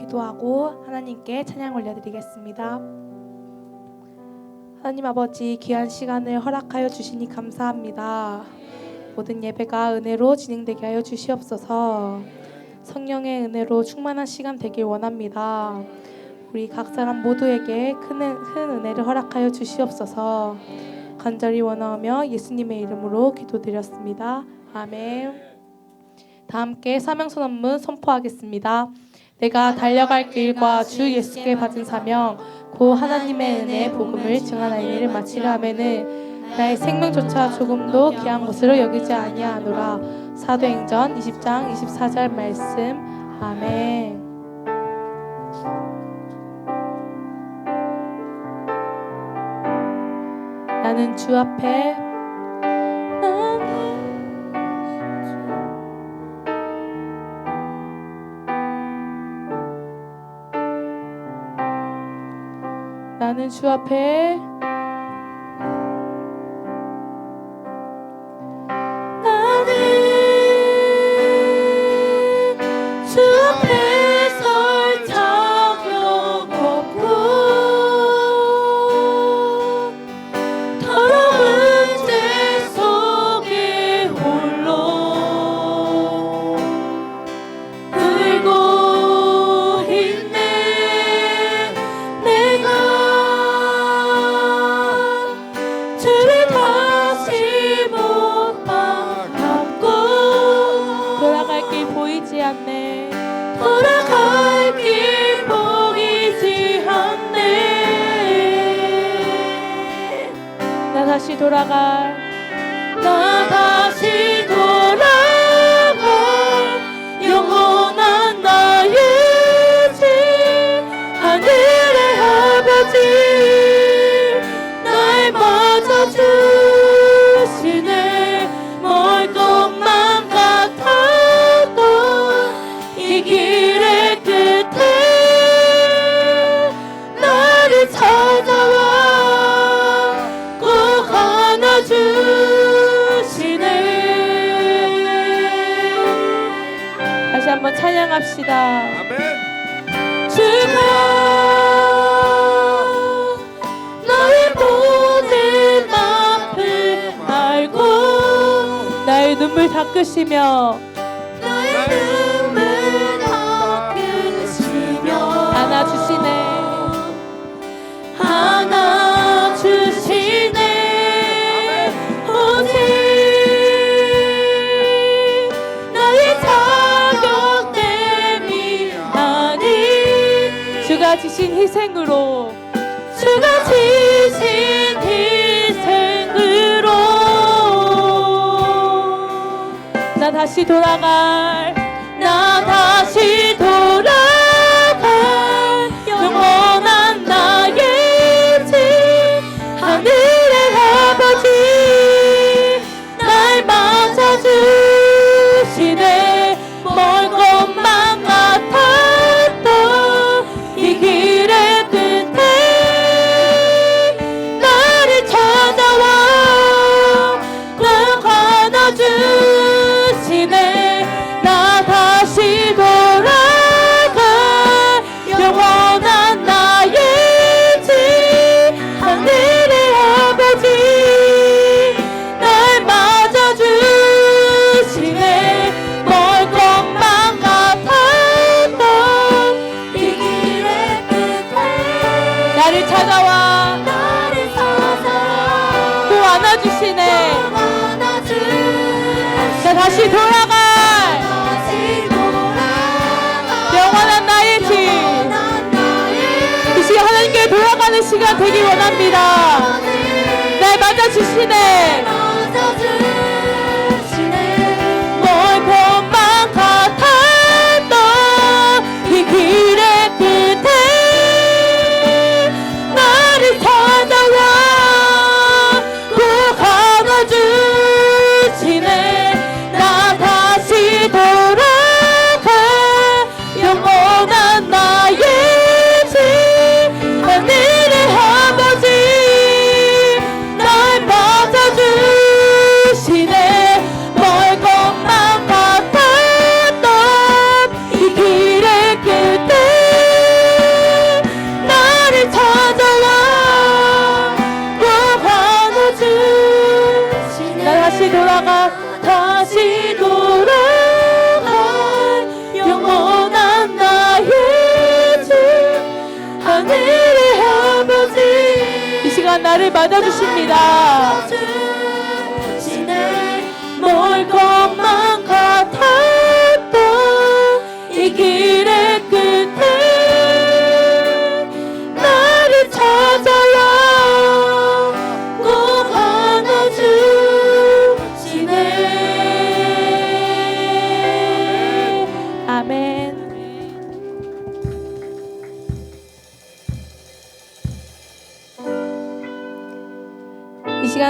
기도하고 하나님께 찬양 올려드리겠습니다. 하나님 아버지 귀한 시간을 허락하여 주시니 감사합니다. 모든 예배가 은혜로 진행되게 하여 주시옵소서. 성령의 은혜로 충만한 시간 되길 원합니다. 우리 각 사람 모두에게 큰, 은- 큰 은혜를 허락하여 주시옵소서. 간절히 원하며 예수님의 이름으로 기도드렸습니다. 아멘. 다 함께 사명선 업무 선포하겠습니다. 내가 달려갈 길과 주 예수께 받은 사명, 고 하나님의 은혜 복음을 증언할 일을 마치려 하면은 나의 생명조차 조금도 귀한 것으로 여기지 아니하노라. 사도행전 20장 24절 말씀. 아멘. 나는 주 앞에 주 앞에 않네. 돌아갈 길 보이지 않네. 나 다시 돌아갈 나 다시 찬양합시다 아멘. 주가 너의 모든 아픔 알고 나의 눈물 닦으시며 지신 희생으로 주가 지신 희생으로 나 다시 돌아갈 나를 찾아와. 또 안아주시네. 나 다시 돌아갈. 영원한 나의 집이 시간 하나님께 돌아가는 시간 되기 원합니다. 날 맞아주시네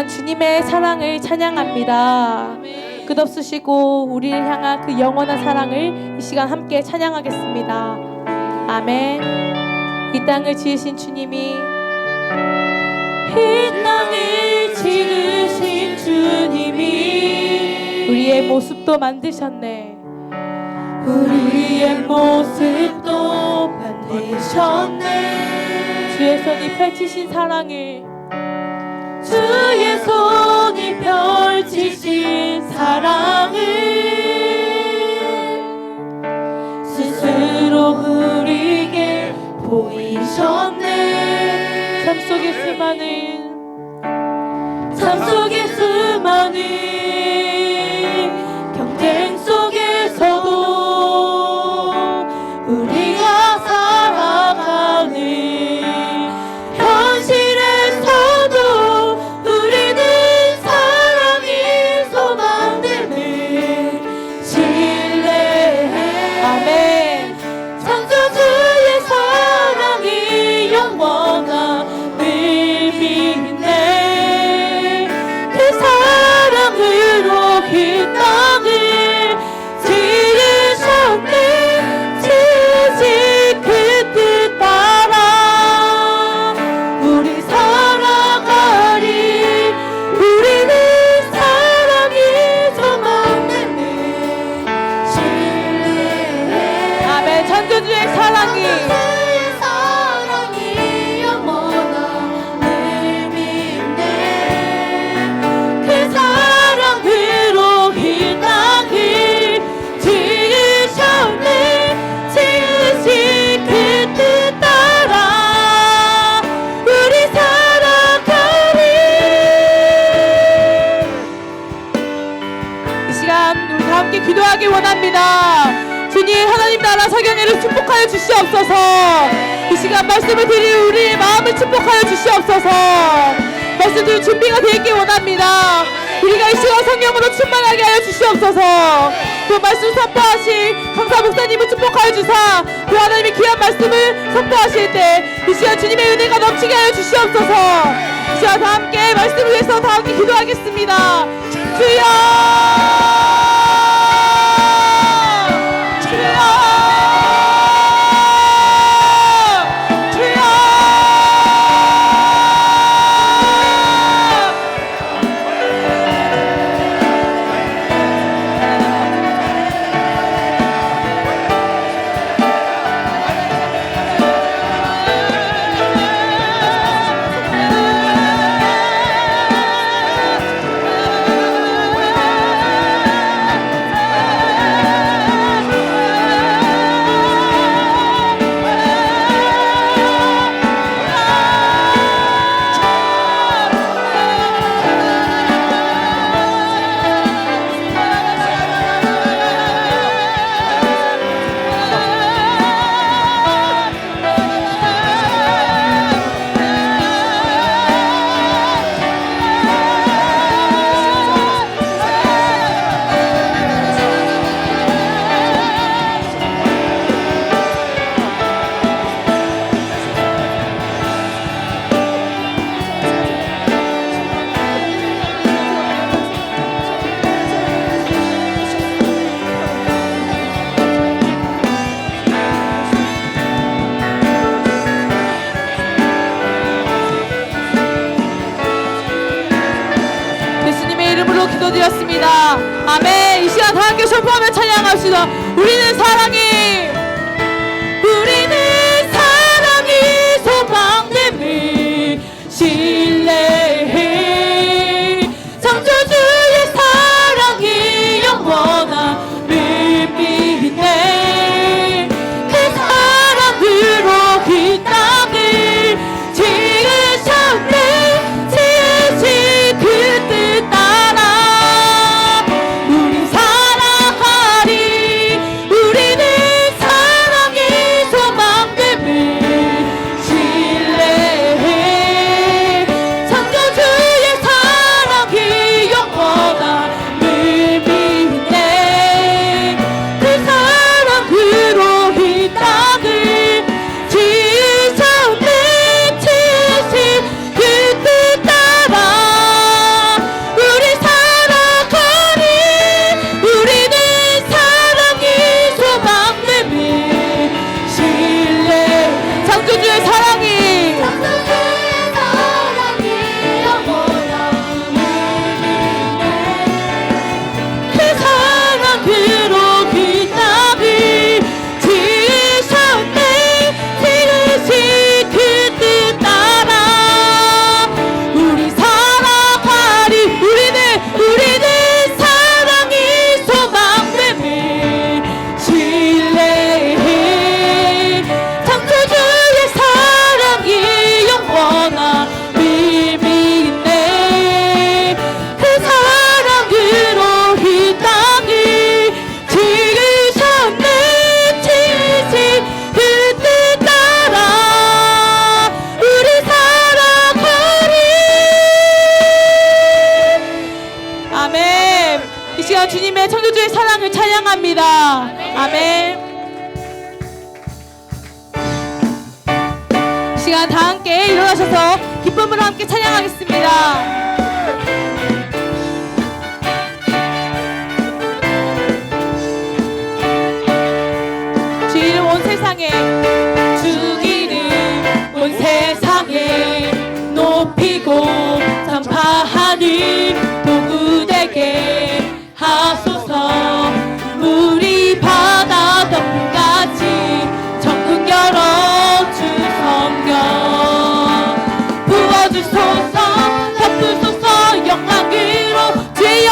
이 시간 주님의 사랑을 찬양합니다. 끝없으시고 우리를 향한 그 영원한 사랑을 이 시간 함께 찬양하겠습니다. 아멘. 이 땅을 지으신 주님이 이 땅을 지으신 주님이 우리의 모습도 만드셨네. 우리의 모습도 만드셨네 주의 손이 펼치신 사랑을 주의 손이 펼치신 사랑을 스스로 우리에게 보이셨네. 삶 속에 수많은 되어 있기 원합니다. 우리가 이 시간 성령으로 충만하게 하여 주시옵소서. 그 말씀 선포하실 강사 목사님을 축복하여 주사 그 하나님의 귀한 말씀을 선포하실 때 이 시간 주님의 은혜가 넘치게 하여 주시옵소서. 이 시간 다 함께 말씀을 위해서 다 함께 기도하겠습니다. 주여! 아멘. 이 시간 다 함께 선포하며 찬양합시다. 우리는 사랑이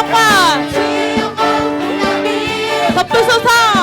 영광 덮으소서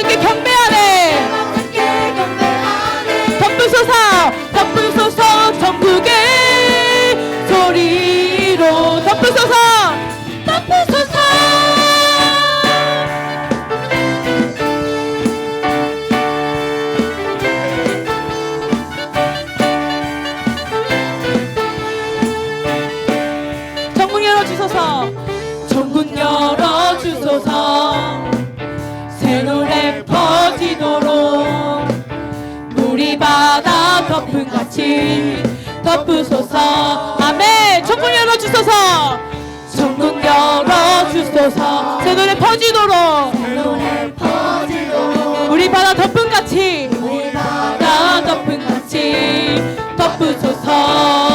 주께 경배하네. 덮으소서 덮으소서 전국에 열어주소서. 아멘. 천문 열어주소서. 천문 열어주소서. 새 노래 퍼지도록. 새 노래 퍼지도록. 우리 바다 덮음같이. 우리 바다 덮음같이. 덮으소서.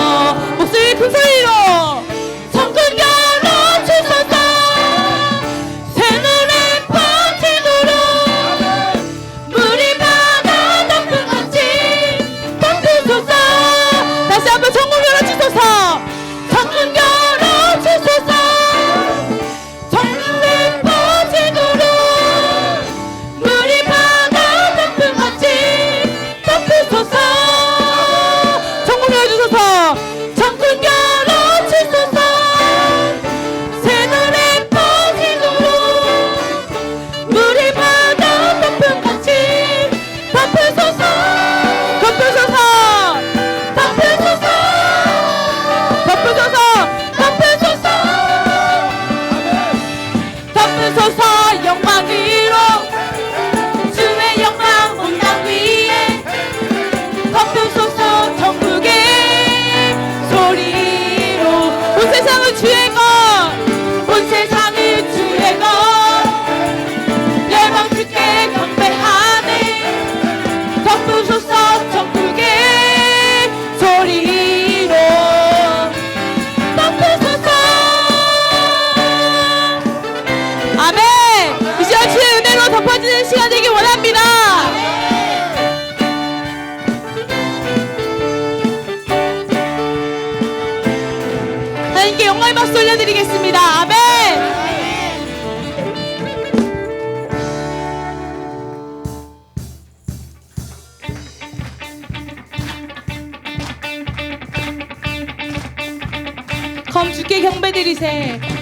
영광의 박수 올려드리겠습니다. 아멘. 검 주께 경배드리세.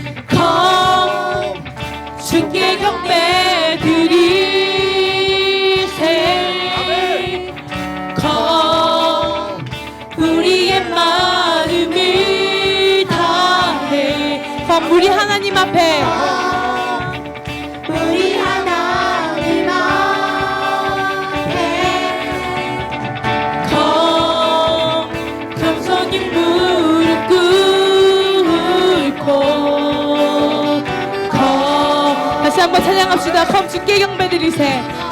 한번 찬양합시다. 펌 주께 경배드리세.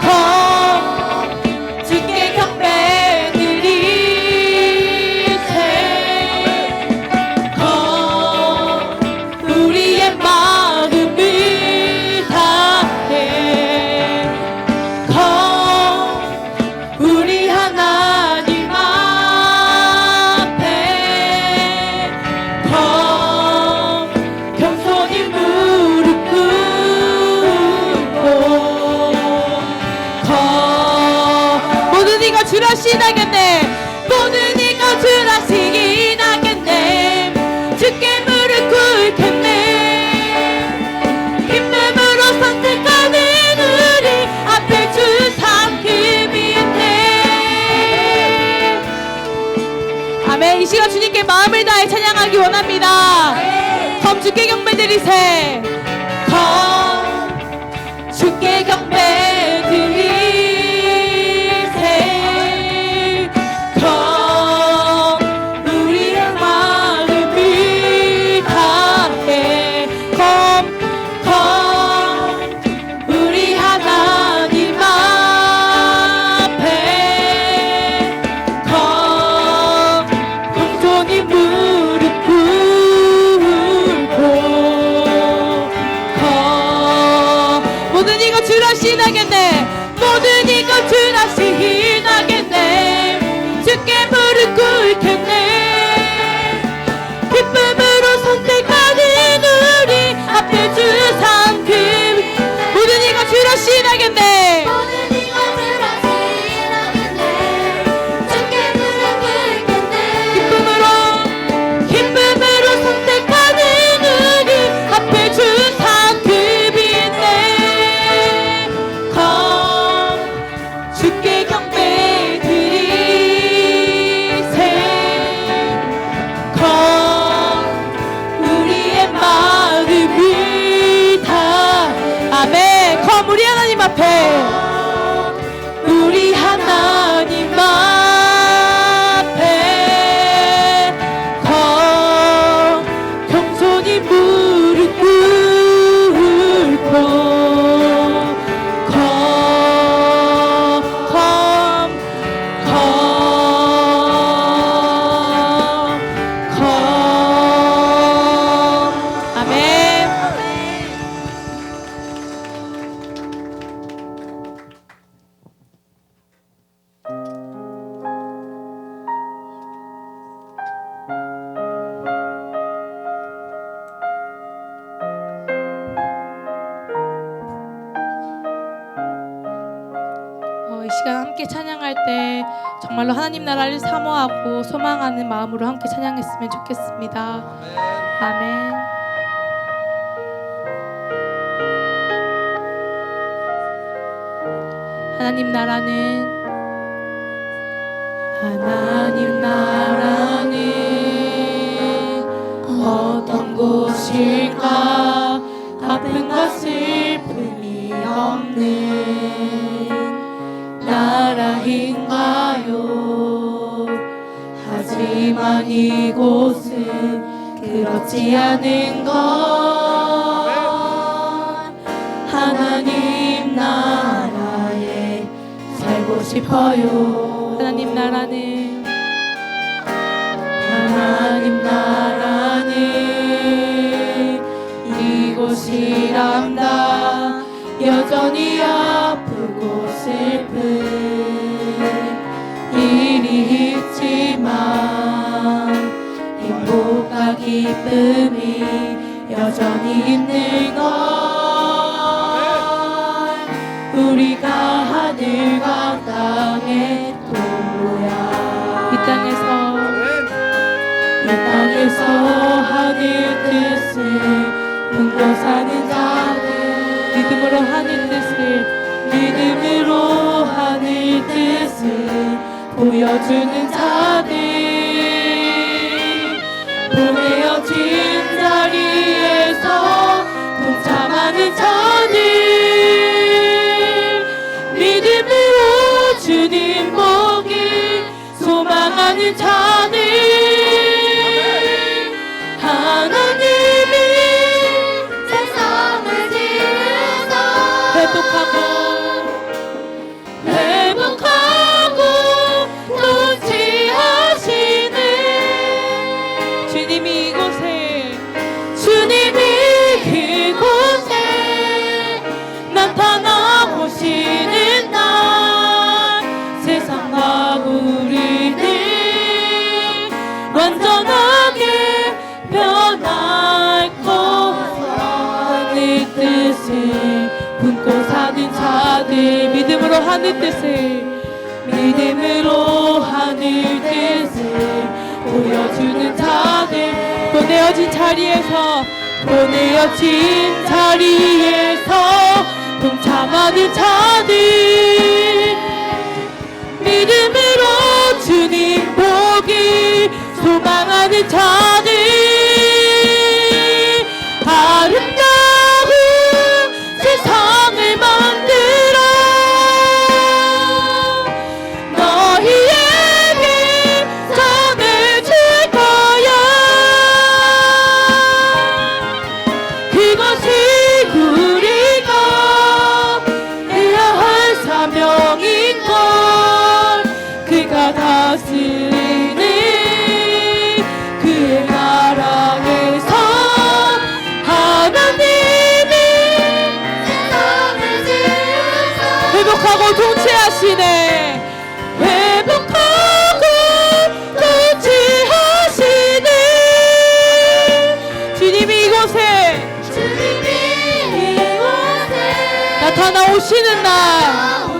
마음을 다해 찬양하기 원합니다. 검 주께 경배 드리세 모든 이것 주 소망하는 마음으로 함께 찬양했으면 좋겠습니다. 아멘. 하나님 나라는 하나님 나라는 어떤 곳일까 아픔과 슬픔이 없는 나라인가요 하지만 이곳은 그렇지 않은 것. 하나님 나라에 살고 싶어요. 하나님 나라는? 하나님 나라는 이곳이란다. 여전히 아프고 슬픈 기쁨이 여전히 있는 것 우리가 하늘과 땅의 통로야 이 땅에서 이 땅에서 하늘 뜻을 품고 사는 자들 믿음으로 하늘 뜻을 믿음으로 하늘 뜻을 보여주는 자들 소 하늘 뜻을 믿음으로 하늘 뜻을 보여주는 자들 보내어진 자리에서 보내어진 자리에서 동참하는 자들. 믿음으로 주님 보기 소망하는 자 통치하시네. 회복하고 통치하시네. 주님이 이곳에 주님이 이곳에 나타나 오시는 날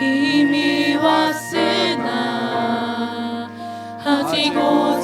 이미 왔으나 아직 오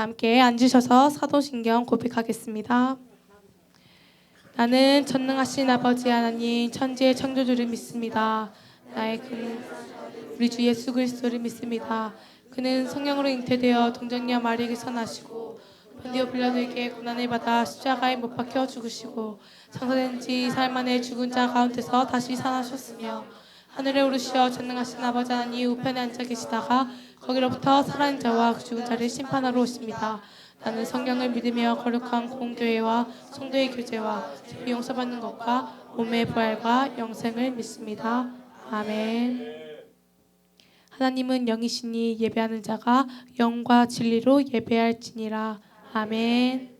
함께 앉으셔서 사도신경 고백하겠습니다 나는 전능하신 아버지 하나님 천지의 창조주를 믿습니다 나의 그 우리 주 예수 그리스도를 믿습니다. 그는 성령으로 잉태되어 동정녀 마리에게서 나시고 본디오 빌라도에게 고난을 받아 십자가에 못 박혀 죽으시고 장사된 지 사흘 만에 죽은 자 가운데서 다시 살아나셨으며 하늘에 오르시어 전능하신 아버지 하나님 우편에 앉아 계시다가 거기로부터 살아있는 자와 그 죽은 자를 심판하러 오십니다. 나는 성령을 믿으며 거룩한 공교회와 성도의 교제와 죄 용서받는 것과 몸의 부활과 영생을 믿습니다. 아멘. 하나님은 영이시니 예배하는 자가 영과 진리로 예배할지니라. 아멘.